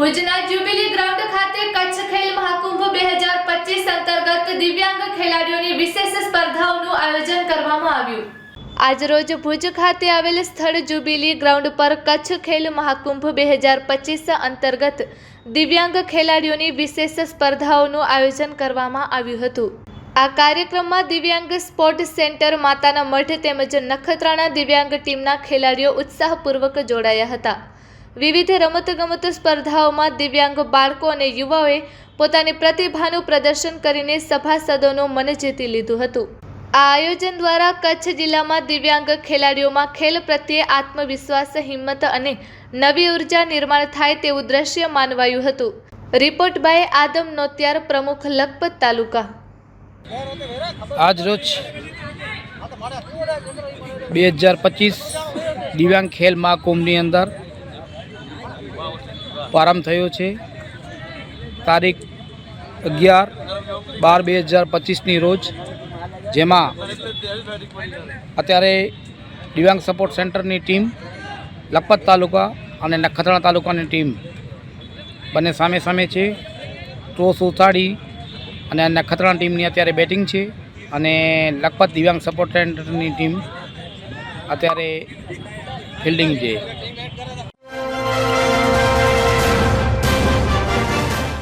ભુજના jubilee ground ખાતે કચ્છ ખેલ મહાકુંભ બે હજાર પચીસ અંતર્ગત દિવ્યાંગ ખેલાડીઓની વિશેષ સ્પર્ધાઓનું આયોજન કરવામાં આવ્યું. આજરોજ ભુજ ખાતે આવેલ સ્થળ જ્યુબિલી ગ્રાઉન્ડ પર કચ્છ ખેલ મહાકુંભ બે હજાર પચીસ અંતર્ગત દિવ્યાંગ ખેલાડીઓની વિશેષ સ્પર્ધાઓનું આયોજન કરવામાં આવ્યું હતું. આ કાર્યક્રમમાં દિવ્યાંગ સ્પોર્ટ સેન્ટર માતાના મઠ તેમજ નખત્રાણા દિવ્યાંગ ટીમના ખેલાડીઓ ઉત્સાહપૂર્વક જોડાયા હતા. વિવિધ રમતગમત સ્પર્ધાઓમાં દિવ્યાંગ બાળકો અને યુવાઓએ પોતાની પ્રતિભાનું પ્રદર્શન કરીને સભાસદોનું મન જીતી લીધું હતું. આ આયોજન દ્વારા કચ્છ જિલ્લામાં દિવ્યાંગ ખેલાડીઓમાં ખેલ પ્રત્યે આત્મવિશ્વાસ, હિંમત અને નવી ઊર્જા નિર્માણ થાય તેવું દ્રશ્ય માનવાયું હતું. રિપોર્ટ બાય આદમ નોત્યાર, પ્રમુખ લખપત તાલુકા. આજ રોજ બે હજાર પચીસ દિવ્યાંગ ખેલ મહાકુંભની અંદર પ્રારંભ થયો છે. તારીખ અગિયાર બાર બે હજાર પચીસની રોજ, જેમાં અત્યારે દિવ્યાંગ સપોર્ટ સેન્ટરની ટીમ, લખપત તાલુકા અને નખત્રાણા તાલુકાની ટીમ બંને સામે સામે છે. ટોસ ઉતાડી અને નખત્રાણા ટીમની અત્યારે બેટિંગ છે અને લખપત દિવ્યાંગ સપોર્ટ સેન્ટરની ટીમ અત્યારે ફિલ્ડિંગ છે.